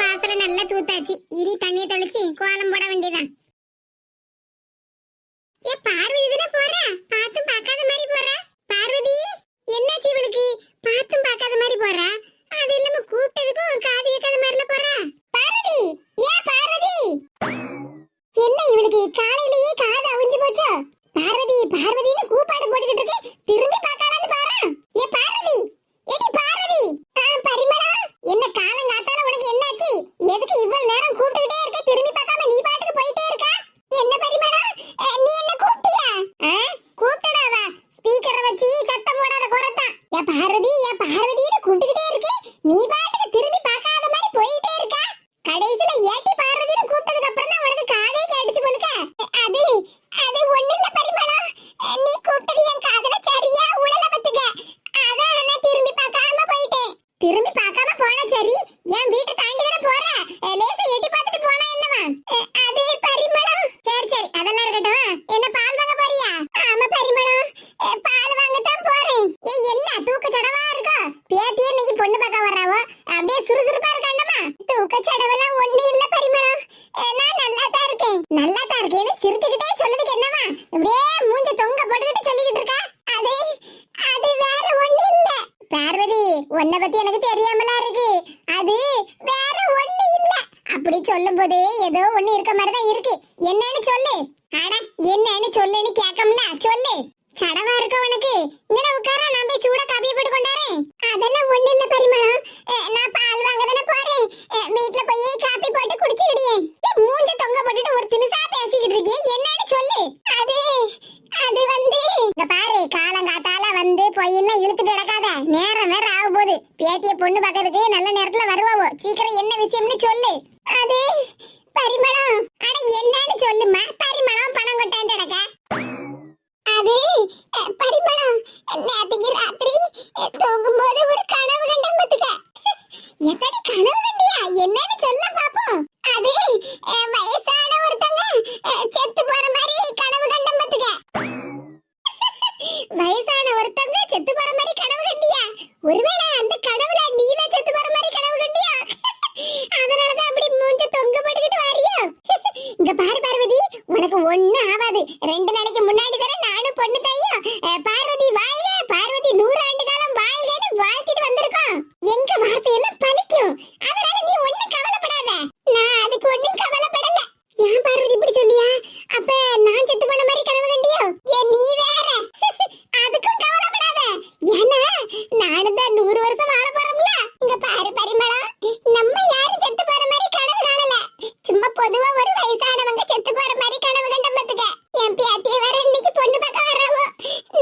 வாசல நல்லா தூத்தாச்சு. இனி தண்ணிய தெளிச்சு கோலம் போட வேண்டியதான் ஏ பார்வதி தானே போறா? பார்த்தும் பார்க்காத மாதிரி போறா? பார்வதி என்னாச்சு இவளுக்கு? பார்த்தும் பார்க்காத மாதிரி போறா? அது இல்லாம கூப்பிட்டதுக்கும் காது கேட்காத மாதிரில போறா. பார்வதி ஏ பார்வதி? என்ன இவளுக்கு? காலையிலேயே காது அவிஞ்சு போச்சோ? பார்வதி பார்வதின்னு கூப்பாடு போட்டுக்கிட்டு இருக்கு. திரும்பி பார்க்கலான்னு பாரு ஏ பார்வதி ஏடி பார்வதி. ஆ, பரிமளா என்ன காலங்காத்தால உனக்கு என்னாச்சு? எதுக்கு இவ்வளவு நேரம் கூப்பிட்டுக்கிட்டே இருக்க? திரும்பி பார்க்காம நீ பாட்டுக்கு போயிட்டே இருக்க என்ன பரிமளா அ, நீ என்ன கூப்பிட்டியா ஆ, கூப்பிட்டடாவா ஸ்பீக்கரை வச்சு சத்தம் போடாத குறத்தான் ஏ பார்வதி ஏ பார்வதின்னு கூப்பிட்டுக்கிட்டே இருக்கு நீ பாட்டுக்கு திரும்பி பார்க்காத மாதிரி போயிட்டே இருக்க கடைசில ஏட்டி பார்வதின்னு கூப்பிட்டதுக்கு அப்புறம் தான் உனக்கு காதே கேட்டுச்சு போலுக்க அது அது ஒண்ணு இல்ல பரிமளா அ, நீ கூப்பிட்டது என் காதுல சரியா உழல பத்துக்க அதான் நான் திரும்பி பார்க்காம போயிட்டேன் திரும்பி பார்க்காம போனா சரி என் வீட்டை தாண்டி தானே போற அஹ் லேசா எட்டி பார்த்துட்டு போனா என்னவா அஹ் அது பரிமளம் சரி சரி அதெல்லாம் இருக்கட்டும் என்ன பால் வாங்க போறியா ஆமா பரிமளம் அஹ் பால் வாங்க தான் போறேன் ஏய் என்ன தூக்க சடவா இருக்கோ பேத்தி இன்னைக்கு பொண்ணு பார்க்க வர்றாவோ அப்படியே சுறுசுறுப்பா இருக்காண்டமா தூக்க சடவெல்லாம் ஒண்ணு இல்ல பரிமளம். நான் நல்லா தான் இருக்கேன். நல்லா தான் இருக்கேன்னு சிரிச்சுக்கிட்டே சொல்லதுக்கு என்னவா இப்படியே மூஞ்ச தொங்க போட்டுக்கிட்டு சொல்லிக்கிட்டு இருக்கா? அது அது வேற ஒண்ணு இல்ல. பார்வதி உன்னை பத்தி எனக்கு தெரியாமலா இருக்கு அது வேற ஒண்ணு இல்ல அப்படி சொல்லும் போதே ஏதோ ஒண்ணு இருக்க மாதிரி தான் இருக்கு என்னன்னு சொல்லு அட என்னன்னு சொல்லுன்னு கேட்கம்ல சொல்லு சடவா இருக்க உனக்கு இங்கட உட்கார நான் போய் சூட காபி போட்டு கொண்டாரேன் அதெல்லாம் ஒண்ணு இல்ல பரிமளம் அஹ், நான் பால் வாங்க தானே போறேன் அஹ், வீட்ல போய் காபி போட்டு குடிச்சிடுடியே மூஞ்ச தொங்க போட்டுட்டு ஒரு தினுசா பேசிக்கிட்டு இருக்கியே என்னன்னு சொல்லு. அது அது வந்து இந்த பாரு காலங்காத்தால வந்து பொய்ன்னு இழுத்துட்டு கிடக்காத. நேரம் வேற ஆக போகுது. பேத்திய பொண்ணு பார்க்கறதுக்கு நல்ல நேரத்துல வருவாவோ. சீக்கிரம் என்ன விஷயம்னு சொல்லு. அது பரிமளம். அட என்னன்னு சொல்லுமா பரிமளம் பணம் கொட்டாண்டு கிடக்க. அது பரிமளம். நேத்துக்கு ராத்திரி அஹ், தூங்கும்போது ஒரு கனவு கண்டம் பத்துக்க எப்படி கனவு கண்டியா? என்னன்னு சொல்ல பாப்போம். அது வயசான ஒருத்தங்க செத்து போற மாதிரி கனவு கண்டம் பத்துக்க. வயசான ஒருத்தங்க செத்து போற மாதிரி கனவு கண்டியா? ஒருவேளை அந்த கனவுல நீதான் செத்து போற மாதிரி கனவு கண்டியா அதனாலதான் அப்படி மூஞ்ச தொங்க போட்டுக்கிட்டு வாரியா இங்க பாரு பார்வதி உனக்கு ஒண்ணு ஆகாது ரெண்டு நாளைக்கு முன்னாடி தானே நானும் பொண்ணு தாயும் அஹ், பார்வதி வாழ்க பார்வதி நூறு ஆண்டு காலம் வாழ்கன்னு வாழ்த்திட்டு வந்திருக்கோம் எங்க வார்த்தையெல்லாம் பலிக்கும் அதனால நீ ஒண்ணும் கவலைப்படாத நான் அதுக்கு ஒண்ணும் கவலைப்படல ஏன் பார்வதி இப்படி சொல்லியா அப்ப நான் செத்து போன மாதிரி கனவு கண்டியோ ஏன் நீ வேற அதுக்கும் கவலைப்படாத ஏன்னா நானும் தான் நூறு வருஷம் வாழ போறோம்ல இங்க பாரு பரிமளம் நம்ம யாரும் செத்து போற மாதிரி கனவு காணல சும்மா பொதுவா ஒரு வயசானவங்க செத்து போற மாதிரி கனவு கண்ட பாத்துக்க என் பேத்திய வேற இன்னைக்கு பொண்ணு பார்க்க வர்றாவோ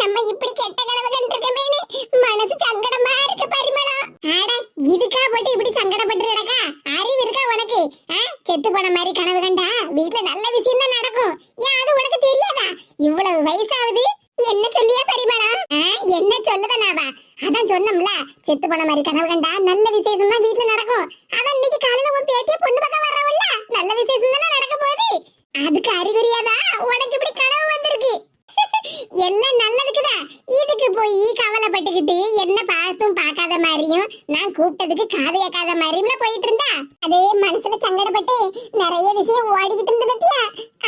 நம்ம இப்படி கெட்ட கனவு கண்டிருக்கமேனு மனசு சங்கடமா இருக்கு பரிமளம் ஆட இதுக்கா போட்டு இப்படி சங்கடப்பட்டு கிடக்கா அறிவு இருக்கா உனக்கு ஆ? செத்து போன மாதிரி கனவு கண்டா வீட்ல நல்ல விஷயம் தான் நடக்கும் ஏன் அது உனக்கு தெரியாதா இவ்வளவு வயசாகுது என்ன சொல்லியா பரிமளா ஆ, என்ன சொல்லுதனாவா அதான் சொன்னோம்ல செத்து போன மாதிரி கனவு கண்டா நல்ல விசேஷம் தான் வீட்ல நடக்கும் அதான் இன்னைக்கு காலையில உன் பேத்திய பொண்ணு பக்கம் வர்றவல்ல நல்ல விசேஷம் தானே நடக்க போகுது அதுக்கு அறிகுறியாதான் உனக்கு இப்படி கனவு வந்திருக்கு எல்லாம் நல்லதுக்குதான் இதுக்கு போய் கவலைப்பட்டுக்கிட்டு என்ன பார்த்தும் பார்க்காத மாதிரியும் நான் கூப்பிட்டதுக்கு காது கேட்காத மாதிரியும் போயிட்டு இருந்தா? அதே மனசுல சங்கடப்பட்டு நிறைய விஷயம் ஓடிக்கிட்டு இருந்து பத்தியா?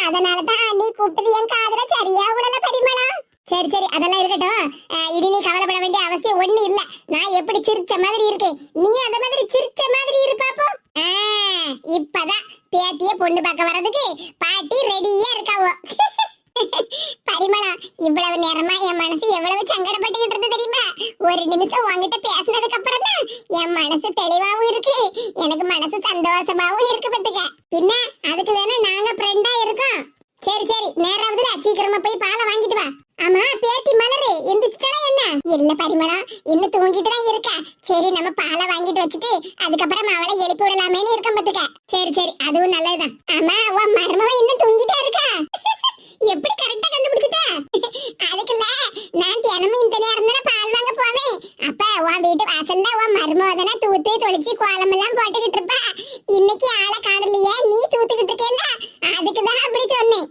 அதனாலதான் நீ கூப்பிட்டது என் காதுல சரியா உடல பரிமளம் சரி சரி அதெல்லாம் இருக்கட்டும். அஹ், இனி நீ கவலைப்பட வேண்டிய அவசியம் ஒண்ணு இல்ல. நான் எப்படி சிரிச்ச மாதிரி இருக்கேன்? நீ அந்த மாதிரி சிரிச்ச மாதிரி இருப்பாப்போ இப்பதான் பேத்திய பொண்ணு பார்க்க வர்றதுக்கு பாட்டி ரெடியா இருக்காவோ. பரிமளா இவ்வளவு நேரமா என் மனசு எவ்வளவு சங்கடப்பட்டுக்கிட்டு இருந்து தெரியுமா? ஒரு நிமிஷம் உங்ககிட்ட பேசினதுக்கு அப்புறம் தான் என் மனசு தெளிவாவும் இருக்கு. எனக்கு மனசு சந்தோஷமாவும் இருக்கு பத்துக்க பின்ன அதுக்கு தானே நாங்க ஃப்ரெண்டா இருக்கோம். சரி சரி நேராவதுல சீக்கிரமா போய் பாலை வாங்கிட்டு வா. ஆமா பேத்தி மலரு எந்திரிச்சிட்டா என்ன? இல்ல பரிமளா இன்னும் தூங்கிட்டு தான் இருக்கா. சரி நம்ம பாலை வாங்கிட்டு வச்சுட்டு அதுக்கப்புறம் அவளை எழுப்பி விடலாமேன்னு இருக்க பத்துக்க சரி சரி அதுவும் நல்லதுதான் ஆமா உன் மருமவ இன்னும் தூங்கிட்டா இருக்கா எப்படி கரெக்டா கண்டுபிடிச்சிட்ட அதுக்குல்ல நான் தினமும் இந்த நேரம் தானே பால் வாங்க போவேன் அப்ப உன் வீட்டு வாசல்ல உன் மருமகனை தூத்து தொளிச்சு கோலம் எல்லாம் போட்டுக்கிட்டு இருப்ப இன்னைக்கு ஆளை காணலையே நீ தூத்துக்கிட்டு இருக்கேல்ல அதுக்கு தான் அப்படி சொன்னேன்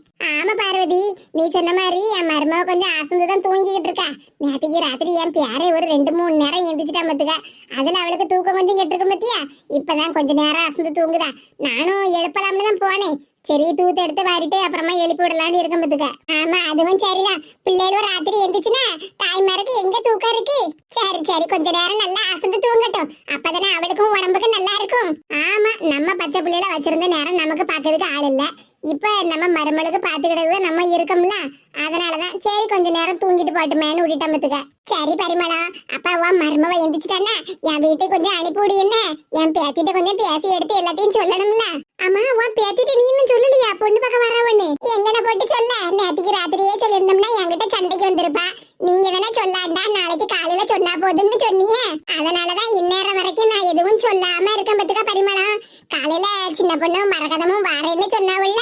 ஆமா பார்வதி நீ சொன்ன மாதிரி என் மருமக கொஞ்சம் அசந்து தான் தூங்கிக்கிட்டு இருக்கா. நேற்றுக்கு ராத்திரி என் பேரை ஒரு ரெண்டு மூணு நேரம் எந்திரிச்சிட்டா மத்துக்க அதுல அவளுக்கு தூக்கம் கொஞ்சம் கெட்டிருக்கும் பத்தியா? இப்பதான் கொஞ்ச நேரம் அசந்து தூங்குதா. நானும் எழுப்பலாம்னு தான் போனேன். சரி தூத்து எடுத்து வாரிட்டு அப்புறமா எழுப்பி விடலான்னு இருக்க பத்துக்க. ஆமா அதுவும் சரிதான். பிள்ளைகளும் ராத்திரி எந்திரிச்சுன்னா தாய்மாருக்கு எங்க தூக்கம் இருக்கு? சரி சரி கொஞ்ச நேரம் நல்லா அசந்து தூங்கட்டும். அப்பதானே அவளுக்கும் உடம்புக்கு நல்லா இருக்கும். ஆமா நம்ம பச்சை பிள்ளையில வச்சிருந்த நேரம் நமக்கு பாக்குறதுக்கு ஆள் இல்லை. இப்ப நம்ம மருமலுக்கு பாத்துக்கிட்டது நம்ம இருக்கோம்ல? அதனாலதான். சரி கொஞ்ச நேரம் தூங்கிட்டு போட்டுமேன்னு விட்டுட்டோம் பத்துக்க சரி பரிமளா அப்பா உன் மருமவ எந்திரிச்சிட்டானே என் வீட்டுக்கு கொஞ்சம் அனுப்பிவிடு என்ன? என் பேத்திட்ட கொஞ்சம் பேசி எடுத்து எல்லாத்தையும் சொல்லணும்ல. ஆமா உன் பேத்திட்ட நீ சொல்லலையா? பொண்ணு பக்கம் வரவன்னு எங்கன போட்டு சொல்ல? நேத்திக்கு ராத்திரியே சொல்லியிருந்தோம்னா என்கிட்ட சண்டைக்கு வந்திருப்பா. நீங்க தானே சொல்லாண்டா நாளைக்கு காலையில சொன்னா போதும்னு சொன்னீங்க. அதனாலதான் இந்நேரம் வரைக்கும் நான் எதுவும் சொல்லாம இருக்கேன் பத்துக்க பரிமளம் காலையில சின்ன பொண்ணும் மரகதமும் வாரேன்னு சொன்னாவுல்ல.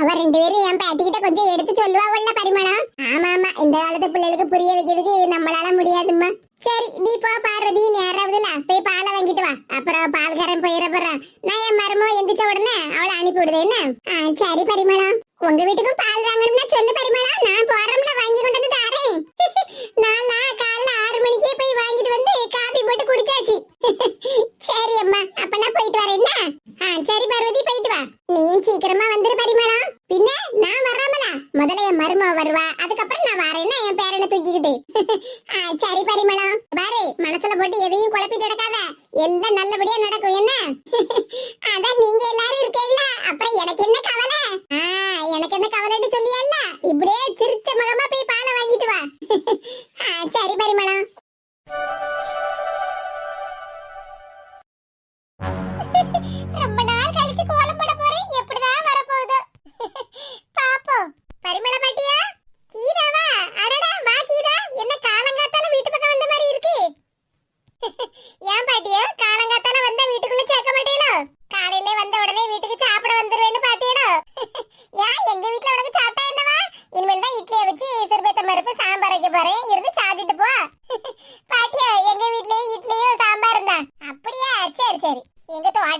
அவ ரெண்டு பேரும் என் பேத்திக்கிட்ட கொஞ்சம் எடுத்து சொல்லுவாவுல்ல பரிமளம் தெரியுமாடா? ஆமா ஆமா. இந்த காலத்து பிள்ளைகளுக்கு புரிய வைக்கிறதுக்கு நம்மளால முடியாதும்மா. சரி நீ போ பார்வதி நீ யாராவதுல போய் பாலை வாங்கிட்டு வா. அப்புறம் பால்காரன் போயிட போறான். நான் என் மருமக எந்திரிச்ச உடனே அவளை அனுப்பி விடுது என்ன? சரி பரிமளா. உங்க வீட்டுக்கும் பால் வாங்கணும்னா சொல்லு பரிமளா. நான் போறோம்ல வாங்கி கொண்டு வந்து தாரேன். நான் காலைல ஆறு மணிக்கே போய் வாங்கிட்டு வந்து காபி போட்டு குடிச்சாச்சு. சரி அம்மா. அப்ப நான் போயிட்டு வரேன் என்ன? ஆ சரி பார்வதி போயிட்டு வா. நீயும் சீக்கிரமா வந்துரு பரிமளம் பின்ன நான் வராமல முதல்ல என் மருமக வருவா. அதுக்கப்புறம் நான் வரேன்னா என் பேரனை தூக்கிக்கிட்டு. ஆ, சரி பரிமளம் பாரு மனசுல போட்டு எதையும் குழப்பிட்டு நடக்காத. எல்லாம் நல்லபடியா நடக்கும். என்ன? அதான் நீங்க எல்லாரும் இருக்கேல்ல. அப்புறம் எனக்கு என்ன கவலை? ஆ, எனக்கு என்ன கவலைன்னு சொல்லியல்ல? இப்படியே சிரிச்ச முகமா போய் பாலை வாங்கிட்டு வா. ஆ, சரி பரிமளம்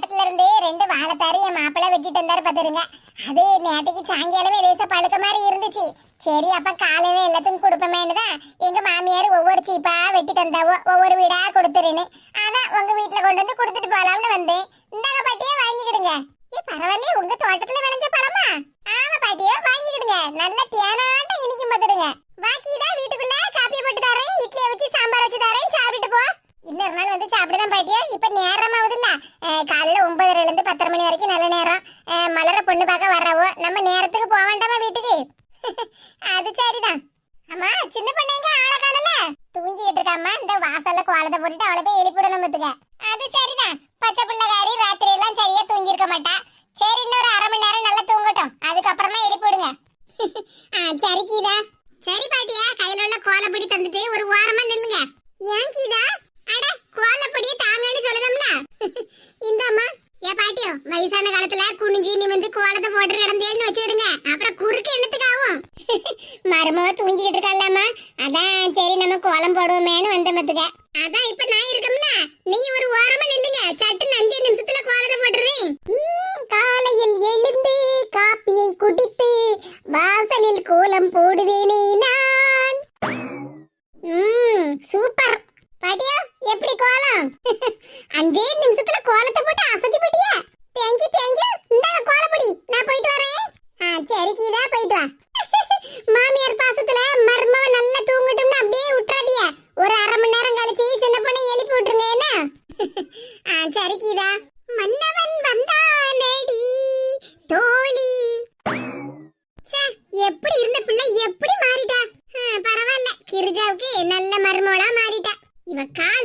எங்க இருந்து ரெண்டு வாழைத்தாரு என் மாப்பிள்ளை வெட்டிட்டு வந்தாரு பாத்துருங்க. அது நேற்றுக்கு சாயங்காலமே லேசா பழுக்க மாதிரி இருந்துச்சு. சரி அப்ப காலையில எல்லாத்துக்கும் கொடுப்பமேன்னு தான் எங்க மாமியார் ஒவ்வொரு சீப்பா வெட்டி தந்தாவோ ஒவ்வொரு வீடா கொடுத்துருன்னு. அதான் உங்க வீட்டுல கொண்டு வந்து கொடுத்துட்டு போலாம்னு வந்தேன். இந்தாங்க பாட்டியே வாங்கிக்கிடுங்க. ஏ பரவாயில்லையே உங்க தோட்டத்துல விளைஞ்ச பழமா? ஆமா பாட்டியோ வாங்கிக்கிடுங்க. நல்ல தேனாட்டம் இனிக்கும் பாத்துடுங்க பாக்கிதான் வீட்டுக்குள்ள காப்பியை போட்டு தரேன். இட்லியை வச்சு சாம்பார் வச்சு தரேன். சாப்பிட்டுட்டு போ. இன்னொரு நாள் வந்து சாப்பிடுதான் பாட்டியா இப்ப நேரமாவதுல்ல காலைல காலையில ஒன்பதுல இருந்து பத்தரை மணி வரைக்கும் நல்ல நேரம். அஹ் மலர பொண்ணு பார்க்க வர்றவோ நம்ம நேரத்துக்கு போக வேண்டாமா வீட்டுக்கு? அது சரிதான். அம்மா சின்ன பொண்ணு ஆளை காணல. தூங்கிட்டு இருக்காம்மா இந்த வாசல்ல கோலத்தை போட்டுட்டு அவளை போய் எழுப்பிடணும் பத்துக்க. அது சரிதான். பச்சை பிள்ளைகாரி ராத்திரி எல்லாம் சரியா தூங்கி இருக்க மாட்டா. சரி இன்னொரு அரை மணி நேரம் நல்லா தூங்கட்டும். அதுக்கப்புறமா எழுப்பிடுங்க ஆ சரி கீதா. சரி பாட்டியா. கையில உள்ள கோலப்பொடி தந்துட்டு ஒரு ஓரமா நில்லுங்க. ஏன் கீதா? அட கோலப்பொடியை தாங்கன்னு சொல்லுதம்ல. இந்தாம்மா ஏ பாட்டியோ வயசான காலத்துல குனிஞ்சி நிமிந்து கோலத்தை போட்டு கிடந்தேன்னு வச்சுடுங்க அப்புறம் குறுக்கு என்னத்துக்கு ஆகும்? மருமவ தூங்கிக்கிட்டு இருக்காளாமா அதான் சரி நம்ம கோலம் போடுவோமேன்னு வந்த மத்துக்க அதான் இப்ப நான் இருக்கம்ல. நீ na casa?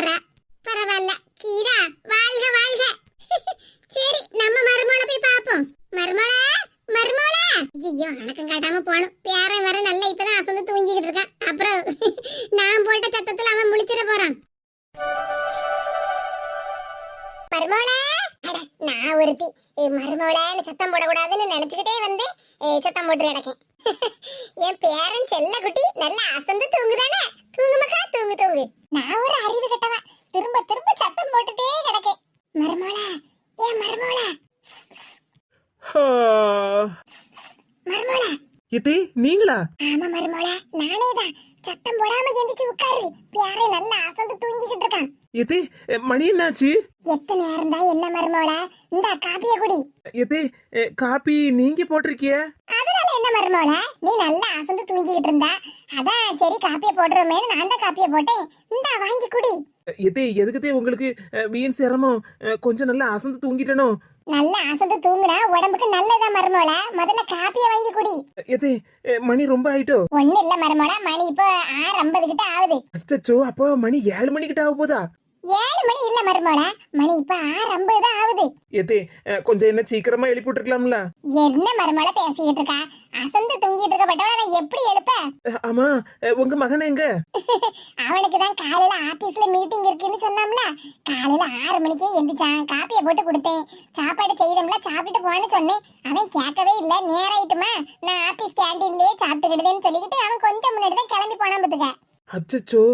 எல்லாத்துக்கும் எத்தே நீங்களா? ஆமா மருமோளா நானே தான். சத்தம் போடாம எந்திரிச்சு உட்காரு. பேரை நல்லா அசந்து தூங்கிக்கிட்டு இருக்கான். எத்தே மணி என்னாச்சு? எத்தனை நேரம் தான் என்ன மருமோளா? இந்த காப்பிய குடி. எத்தே காப்பி நீங்க போட்டிருக்கிய? அதனால என்ன மருமோளா? நீ நல்லா அசந்து தூங்கிக்கிட்டு இருந்தா. அதான் சரி காப்பிய போடுறோமேனு நான் தான் காப்பிய போட்டேன். இந்தா வாங்கி குடி. எத்தே எதுக்குதே உங்களுக்கு வீண் சிரமம்? கொஞ்சம் நல்லா அசந்து தூங்கிட்டனோ? நல்லா அசந்து தூங்குனா உடம்புக்கு நல்லதா மருமோளா. முதல்ல காப்பிய வாங்கி குடி. எத்தே மணி ரொம்ப ஆயிட்டோ? ஒண்ணு இல்ல மருமோளா மணி இப்போ ஆறு ஐம்பது கிட்ட ஆகுது. அச்சச்சோ அப்போ மணி ஏழு மணிக்கிட்ட ஆக போதா? ஏழு மணி இல்ல மருமோளா. மணி இப்ப ஆறு ஐம்பது தான் ஆகுது அஹ், கொஞ்சம் என்ன சீக்கிரமா எழுப்பி விட்டுருக்கலாம்ல என்ன மருமோளா பேசிக்கிட்டு இருக்கா அசந்து தூங்கிட்டு இருக்கப்பட்டவள நான் எப்படி எழுப்ப? ஆமா உங்க மகன் எங்க? அவனுக்கு தான் காலையில ஆபீஸ்ல மீட்டிங் இருக்குன்னு சொன்னாம்ல. காலையில ஆறு மணிக்கே எந்திரிச்சான் காப்பியை போட்டு கொடுத்தேன். சாப்பாடு செய்தோம்ல சாப்பிட்டுட்டு போன்னு சொன்னேன். அவன் கேட்கவே இல்ல நேராயிட்டுமா நான் ஆபீஸ் கேண்டீன்லயே சாப்பிட்டுக்கிடுதேன்னு சொல்லிக்கிட்டு அவன் கொஞ்சம் முன்னாடி தான் கிளம்பி போனான் பாத்துக்க. அச்சச்சோ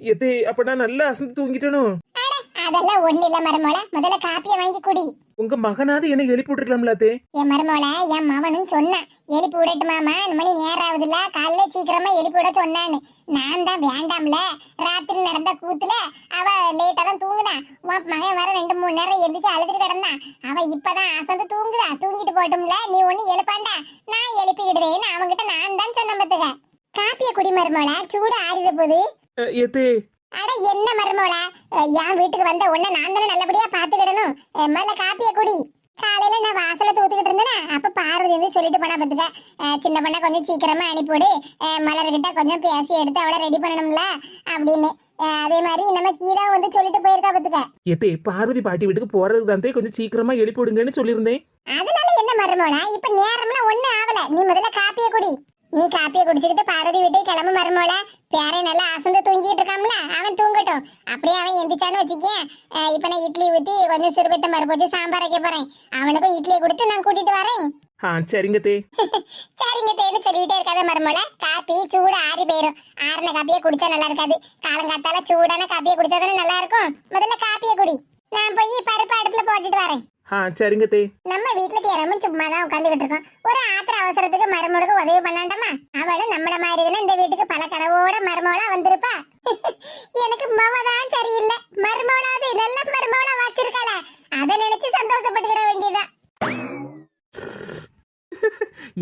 எத்தே அப்ப நான் நல்லா அசந்து தூங்கிட்டனோ? அட, அதெல்லாம் ஒண்ணு இல்ல மருமோள. முதல்ல காப்பியை வாங்கி குடி. உங்க மகனாவது என்ன எழுப்பி விட்டுருக்கலாம்ல அத்தே என் மருமோள என் மவனும் சொன்னான். எழுப்பி விடட்டுமாமா இந்த மணி நேரம் ஆகுதுல்ல. காலையில சீக்கிரமா எழுப்பி விட சொன்னான்னு. நான் தான் வேண்டாம்ல. ராத்திரி நடந்த கூத்துல அவ லேட்டா தான் தூங்குனா. உன் மகன் வர ரெண்டு மூணு நேரம் எந்திரிச்சு அழுதுட்டு கிடந்தான் அவ இப்பதான் அசந்து தூங்குதா? தூங்கிட்டு போட்டும்ல நீ ஒண்ணு எழுப்பாண்டா? நான் எழுப்பிக்கிடுதேன்னு அவன்கிட்ட நான் தான் சொன்ன பத்துக்க காப்பிய குடி மருமோள. சூடு ஆறித போது அஹ், எத்தே அட என்ன மருமோள என் வீட்டுக்கு வந்த உன்னை நான் தானே நல்லபடியா பாத்துக்கிடணும் முதல்ல காப்பிய குடி. காலையில நான் வாசல தூத்துக்கிட்டு இருந்தேனா அப்ப பார்வதி வந்து சொல்லிட்டு போனா பாத்துக்க சின்ன பண்ண கொஞ்சம் சீக்கிரமா அனுப்பிவிடு. மலர்கிட்ட கொஞ்சம் பேசி எடுத்து அவளை ரெடி பண்ணணும்ல அப்படின்னு. அதே மாதிரி நம்ம கீதா வந்து சொல்லிட்டு போயிருக்கா பாத்துக்க எத்தே பார்வதி பாட்டி வீட்டுக்கு போறதுக்கு தான் கொஞ்சம் சீக்கிரமா எழுப்பி விடுங்கன்னு சொல்லியிருந்தேன். அதனால என்ன மருமோளா இப்ப நேரம்லாம் ஒண்ணு ஆகல. நீ முதல்ல காப்பிய குடி. நீ காப்பிய குடிச்சுக்கிட்டு பார்வதி வீட்டுக்கு கிளம்பு மருமோள. பேரை நல்லா அசந்து தூங்கிட்டு இருக்காம்ல. அவன் தூங்கட்டும். அப்படியே அவன் எந்திரிச்சான்னு வச்சுக்கேன். இப்ப நான் இட்லி ஊத்தி கொஞ்சம் சிறுபத்த மறுப்பு வச்சு சாம்பார் வைக்க போறேன். அவனுக்கும் இட்லியை கொடுத்து நான் கூட்டிட்டு வரேன். ஆ சரிங்க தே. சரிங்க தேன்னு சொல்லிட்டே இருக்காத மருமோள. காப்பி சூடு ஆறி போயிரும். ஆறின காப்பியை குடிச்சா நல்லா இருக்காது. காலங்காத்தால சூடான காப்பியை குடிச்சா தானே நல்லா இருக்கும். முதல்ல காப்பியை குடி. நான் போய் பருப்பு அடுப்புல போட்டுட்டு வரேன். ஆ சரிங்க தே. நம்ம சும்மா தான் உட்காந்துக்கிட்டு இருக்கோம். ஒரு ஆத்திர அவசரத்துக்கு மருமகளுக்கு உதவி பண்ணாண்டமா? அவளும் நம்மள மாதிரி தானே இந்த வீட்டுக்கு பல கனவோட மருமகளா வந்திருப்பா. எனக்கு மவ தான் சரியில்லை. மருமகளாவது நல்ல மருமகளா வச்சிருக்காள. அதை நினைச்சு சந்தோஷப்பட்டுக்கிட வேண்டியதா?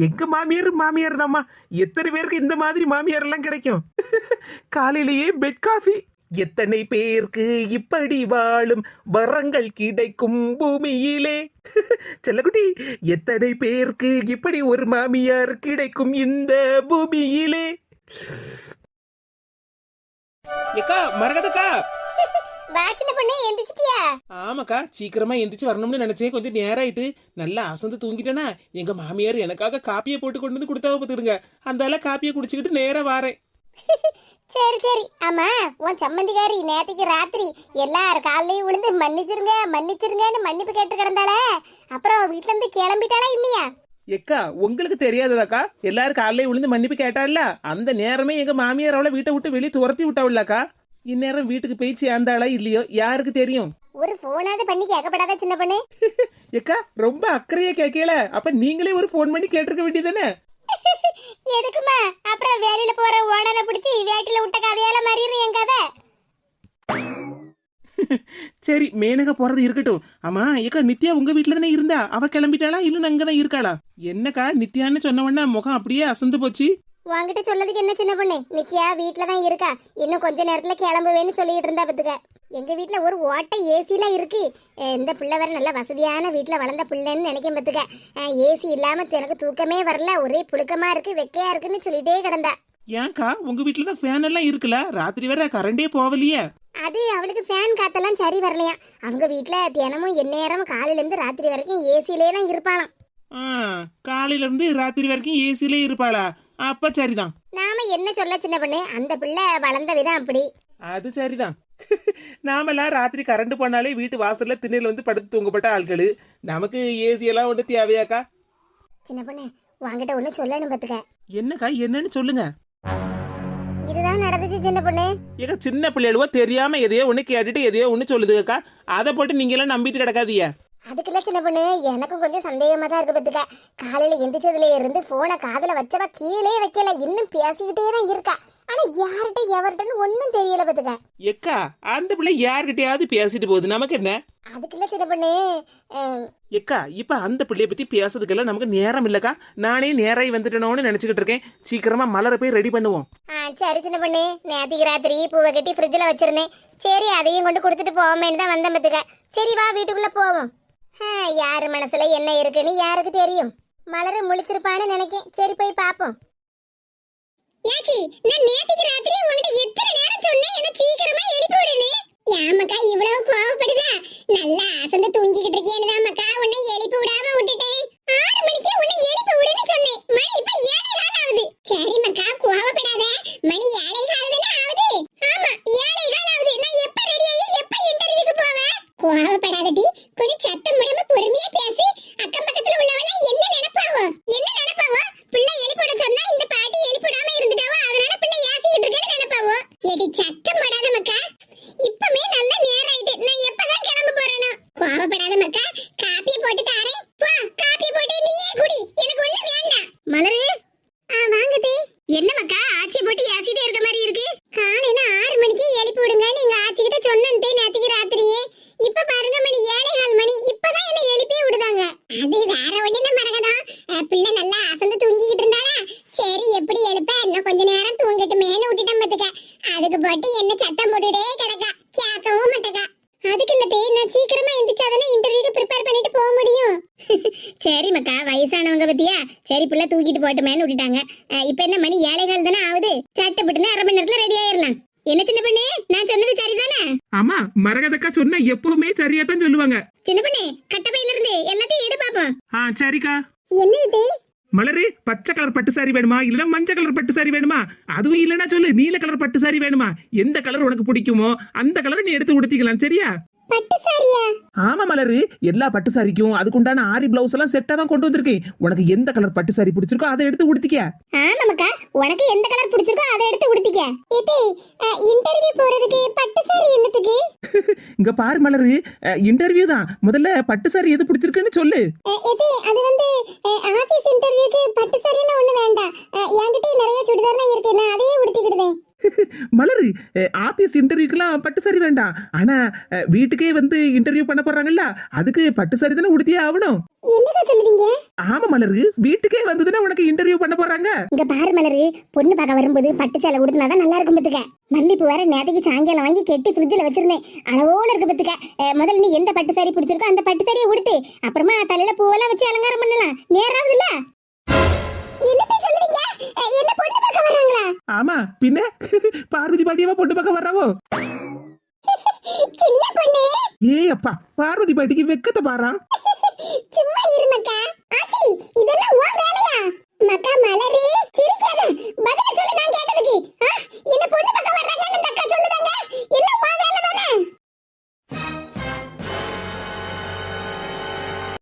எங்க மாமியார் மாமியார் தாம்மா எத்தனை பேருக்கு இந்த மாதிரி மாமியார் எல்லாம் கிடைக்கும்? காலையிலேயே பெட் காஃபி எத்தனை பேருக்கு இப்படி வாழும் வரங்கள் கிடைக்கும் பூமியிலே? செல்லக்குட்டி எத்தனை பேருக்கு இப்படி ஒரு மாமியார் கிடைக்கும் இந்த பூமியிலே? ஏக்கா மரகதக்கா. வாச்சின பொண்ணு எந்திரிச்சிட்டியா? ஆமாக்கா சீக்கிரமா எந்திரிச்சு வரணும்னு நினைச்சேன் கொஞ்சம் நேரம் ஆயிட்டு நல்லா அசந்து தூங்கிட்டேனா. எங்க மாமியார் எனக்காக காப்பியை போட்டு கொண்டு வந்து கொடுத்தாவ பார்த்துடுங்க அந்த காப்பியை குடிச்சுக்கிட்டு நேரா வாரேன். சரி சரி. ஆமா உன் சம்மந்திகாரி நேத்திக்கு ராத்திரி எல்லார் காலையும் விழுந்து மன்னிச்சிருங்க மன்னிச்சிருங்கன்னு மன்னிப்பு கேட்டு கிடந்தாளே? அப்புறம் வீட்ல இருந்து கிளம்பிட்டாளா இல்லையா? எக்கா உங்களுக்கு தெரியாததாக்கா? எல்லாரும் காலையில விழுந்து மன்னிப்பு கேட்டால அந்த நேரமே எங்க மாமியார் அவளை வீட்டை விட்டு வெளியே துரத்தி விட்டாவில்லக்கா இந்நேரம் வீட்டுக்கு போய் சேர்ந்தாளா இல்லையோ? யாருக்கு தெரியும்? ஒரு போனாவது பண்ணி கேட்கப்படாத சின்ன பொண்ணு? எக்கா ரொம்ப அக்கறையா கேட்கல அப்ப நீங்களே ஒரு ஃபோன் பண்ணி கேட்டிருக்க வேண்டியதானே எதுக்குமா அப்புறம் வேலையில போற ஓனரை பிடிச்சி வேட்டில விட்ட கதையால மாறிடுறேன் என் கதை. சரி மேனக போறது இருக்கட்டும். ஆமா ஏக்கா நித்யா உங்க வீட்டுல தானே இருந்தா? அவ கிளம்பிட்டாளா? இல்ல அங்கதான் இருக்காளா? என்னக்கா நித்யான்னு சொன்ன உடனே முகம் அப்படியே அசந்து போச்சு. உன்கிட்ட சொல்லதுக்கு என்ன சின்ன பொண்ணு? நித்யா வீட்ல தான் இருக்கா? இன்னும் கொஞ்ச நேரத்துல கிளம்புவேன்னு சொல்லிட்டு இருந்தா பத்துக்க. எங்க வீட்ல ஒரு ஓட்ட ஏசிலாம் இருக்கு. இந்த பிள்ளை வேற நல்ல வசதியான வீட்ல வளர்ந்த பிள்ளைன்னு நினைக்கும் பத்துக்க. ஏசி இல்லாம எனக்கு தூக்கமே வரல. ஒரே புழுக்கமா இருக்கு வெக்கையா இருக்குன்னு சொல்லிட்டே கிடந்தா. ஏன்க்கா? உங்க வீட்டுல தான் ஃபேன் எல்லாம் இருக்குல்ல? ராத்திரி வேற கரண்டே போகலையே அது அவளுக்கு ஃபேன் காத்தெல்லாம் சரி வரலையா? அவங்க வீட்ல தினமும் எந்நேரம் காலையில இருந்து ராத்திரி வரைக்கும் ஏசிலே தான் இருப்பாளாம். ஆ, காலையில இருந்து ராத்திரி வரைக்கும் ஏசிலே இருப்பாளா? அப்ப சரிதான். நாம என்ன சொல்ல சின்ன பொண்ணு? அந்த பிள்ளை வளர்ந்த விதம் அப்படி. அது சரிதான். நாமெல்லாம் ராத்திரி கரண்ட் போனாலே வீட்டு வாசல்ல திண்ணையில வந்து படுத்து தூங்கப்பட்ட ஆட்கள் நமக்கு ஏசி எல்லாம் ஒன்று தேவையாக்கா? சின்ன பொண்ணு உன்கிட்ட ஒண்ணு சொல்லணும் பத்துக்க. என்னக்கா என்னன்னு சொல்லுங்க. இதுதான் நடந்துச்சு சின்ன பொண்ணு. ஏக்கா சின்ன பிள்ளைகளுவோ தெரியாம எதையோ ஒன்று கேட்டுட்டு எதையோ ஒன்று சொல்லுதுக்கா. அதை போட்டு நீங்க எல்லாம் நம்பிட்டு கிடக்காதீங்க. அதுக்குள்ள சின்ன பொண்ணு எனக்கும் கொஞ்சம் சந்தேகமா தான் இருக்கு பத்துக்க காலையில எந்திரிச்சதுல இருந்து போனை காதுல வச்சவ கீழே வைக்கல இன்னும் பேசிக்கிட்டே தான் இருக்கா. ஆனா யார்கிட்ட எவர்கிட்டன்னு ஒண்ணும் தெரியல பத்துக்க எக்கா அந்த பிள்ளை யார்கிட்டயாவது பேசிட்டு போகுது. நமக்கு என்ன? அதுக்குள்ள சின்ன பொண்ணு எக்கா இப்ப அந்த பிள்ளைய பத்தி பேசுறதுக்கெல்லாம் நமக்கு நேரம் இல்லக்கா. நானே நேராய் வந்துட்டணும்னு நினைச்சுக்கிட்டு இருக்கேன். சீக்கிரமா மலரை போய் ரெடி பண்ணுவோம். ஆ சரி சின்ன பொண்ணு. நேத்திக்கு ராத்திரி பூவை கட்டி ஃப்ரிட்ஜில் வச்சிருந்தேன். சரி அதையும் கொண்டு கொடுத்துட்டு போவோமேன்னு தான் வந்தேன் பத்துக்க சரி வா வீட்டுக்குள்ள போவோம். யாரு மனசுல என்ன இருக்குன்னு யாருக்கு தெரியும்? மலரு முழிச்சிருப்பான்னு நினைக்கேன். சரி போய் பாப்போம். யாச்சி நான் நேத்திக்கு ராத்திரி உங்ககிட்ட எத்தனை நேரம் சொன்னேன்? என்ன சீக்கிரமா எழுப்பி விடுன்னு? ஏமாக்கா இவ்வளவு கோவப்படுதா? நல்லா அசந்து தூங்கிக்கிட்டு இருக்கேன்னு தான் மக்கா உன்னை எழுப்பி விடாம விட்டுட்டேன். ஆறு மணிக்கு உன்னை எழுப்பி விடுன்னு சொன்னேன். மணி இப்ப ஏழை கால் ஆகுது. சரி மக்கா கோவப்படாத மணி ஏழை கால் தானே ஆகுது? ஆமா ஏழை கால் ஆகுது. நான் எப்ப ரெடி ஆகி எப்ப இன்டர்வியூக்கு போவேன் கோவப்படாதடி கொஞ்சம் சத்தம் பொறுமையா பேசி. அக்கம் பக்கத்துல உள்ளவங்க என்ன நினைப்பாவோ? என்ன நினைப்பாவோ? பிள்ளை எழுப்பிட சொன்னா இந்த பாட்டி எழுப்பிடாம இருந்துட்டாவோ அதனால பிள்ளை ஏசிக்கிட்டு இருக்கேன்னு நினைப்பாவோ எடி சத்தம் போடாத மக்கா இப்பமே நல்ல நேரம் ஆயிட்டு நான் எப்பதான் கிளம்ப போறேனோ கோவப்படாத மக்கா காப்பி போட்டு தாரேன் போ காப்பி போட்டு நீயே குடி எனக்கு ஒண்ணு வேண்டாம் மலரே ஆ வாங்கதே என்ன மக்கா ஆச்சி போட்டு ஏசிட்டே இருக்க மாதிரி இருக்கு காலையில ஆறு மணிக்கு எழுப்பி விடுங்க நீங்க ஆச்சி கிட்ட சொன்னதே நேத்திக்கு ராத்திரியே இப்ப பாருங்க மணி ஏழை கால் மணி இப்பதான் என்ன எழுப்பியே விடுதாங்க அது வேற ஒண்ணு இல்ல மரகதம் அஹ் பிள்ளை நல்லா அசந்து தூங்கிக்கிட்டு இருந்தாளா சரி எப்படி எழுப்ப இன்னும் கொஞ்ச நேரம் தூங்கிட்டுமேன்னு விட்டுட்டேன் பாத்துக்க அதுக்கு போட்டு என்ன சத்தம் போட்டுட்டே கிடக்கா கேட்கவும் மாட்டேக்கா அதுக்கு இல்ல தே நான் சீக்கிரமா எந்திரிச்சாதானே இன்டர்வியூக்கு ப்ரிப்பேர் பண்ணிட்டு போக முடியும் சரி மக்கா வயசானவங்க பத்தியா? சரி பிள்ளை தூக்கிட்டு போட்டுமேன்னு விட்டுட்டாங்க. இப்ப என்ன மணி? ஏழைகள் தானே ஆகுது? சட்டப்பட்டுன்னு அரை மணி நேரத்துல ரெடி ஆயிரலாம். என்ன சின்ன பண்ணே? நான் சொன்னது சரிதானே? ஆமா மரகதக்கா சொன்னா எப்பவுமே சரியா தான் சொல்லுவாங்க. சின்ன பண்ணே கட்டப்பையில இருந்து எல்லாத்தையும் எடு பாப்போம். ஆ சரிக்கா. என்ன இது மலரு பச்சை கலர் பட்டு சாரி வேணுமா? இல்லனா மஞ்சள் கலர் பட்டு சாரி வேணுமா? அதுவும் இல்லனா சொல்லு நீல கலர் பட்டு சாரி வேணுமா? எந்த கலர் உனக்கு பிடிக்குமோ அந்த கலரை நீ எடுத்து உடுத்திக்கலாம் சரியா? பட்டு சாரியா? ஆமா மலரு எல்லா பட்டு சாரிக்கும். அதுக்குண்டான ஆரி பிளவுஸ் எல்லாம் செட்டா தான் கொண்டு வந்திருக்கேன். உனக்கு எந்த கலர் பட்டு சாரி பிடிச்சிருக்கோ அதை எடுத்து உடுத்திக்க. ஆமாக்கா உனக்கு எந்த கலர் பிடிச்சிருக்கோ அதை எடுத்து உடுத்திக்க. ஏதே இன்டர்வியூ போறதுக்கு பட்டு சாரி என்னத்துக்கு? இங்க பாரு மலரு இன்டர்வியூ தான். முதல்ல பட்டு சாரி எது பிடிச்சிருக்குன்னு சொல்லு. ஏதே அது வந்து ஆபீஸ் இன்டர்வியூக்கு பட்டு சாரி எல்லாம் ஒண்ணு வேண்டாம். என்கிட்ட நிறைய சுடிதார்லாம் இருக்கு. நான் அதையே உடுத்திக்கிடுதேன். மலரு ஆபீஸ் இன்டர்வியூக்கெல்லாம் பட்டு சாரி வேண்டாம். ஆனா வீட்டுக்கே வந்து இன்டர்வியூ பண்ண போறாங்கல்ல அதுக்கு பட்டு சாரி தானே உடுத்தியே ஆகணும். ஆமா மலரு வீட்டுக்கே வந்துதானே உனக்கு இன்டர்வியூ பண்ண போறாங்க. இங்க பாரு மலரு பொண்ணு பார்க்க வரும்போது பட்டு சேலை உடுத்தினாதான் நல்லா இருக்கும் பத்துக்க. மல்லிப்பூ வேற நேற்றுக்கு சாயங்காலம் வாங்கி கெட்டி ஃப்ரிட்ஜில் வச்சிருந்தேன். அளவோல இருக்கு பத்துக்க. முதல்ல நீ எந்த பட்டு சாரி பிடிச்சிருக்கோ அந்த பட்டு சாரியை உடுத்து அப்புறமா தலையில பூவெல்லாம் வச்சு அலங்காரம் பண்ணலாம். நேராகுதுல்ல என்னத்தை சொல்லுவீங்க என்ன பொண்ணு பார்க்க வராங்களா ஆமா பின்ன? பார்வதி பாட்டியவா பொண்ணு பக்கம் வரவோ சின்ன பொண்ணு. ஏய் அப்பா பார்வதி பாட்டிக்கு வெக்கத்தை பாறா சும்மா இரு மக்கா. ஆச்சி இதெல்லாம் உன் வேலையா? மக்கா மலரு சிரிக்காத. பதில் சொல்லு நான் கேட்டதுக்கு. என்ன பொண்ணு பக்கம் வர்றாங்கன்னு இந்த அக்கா சொல்லுதாங்க. எல்லாம் உன் வேலை தானே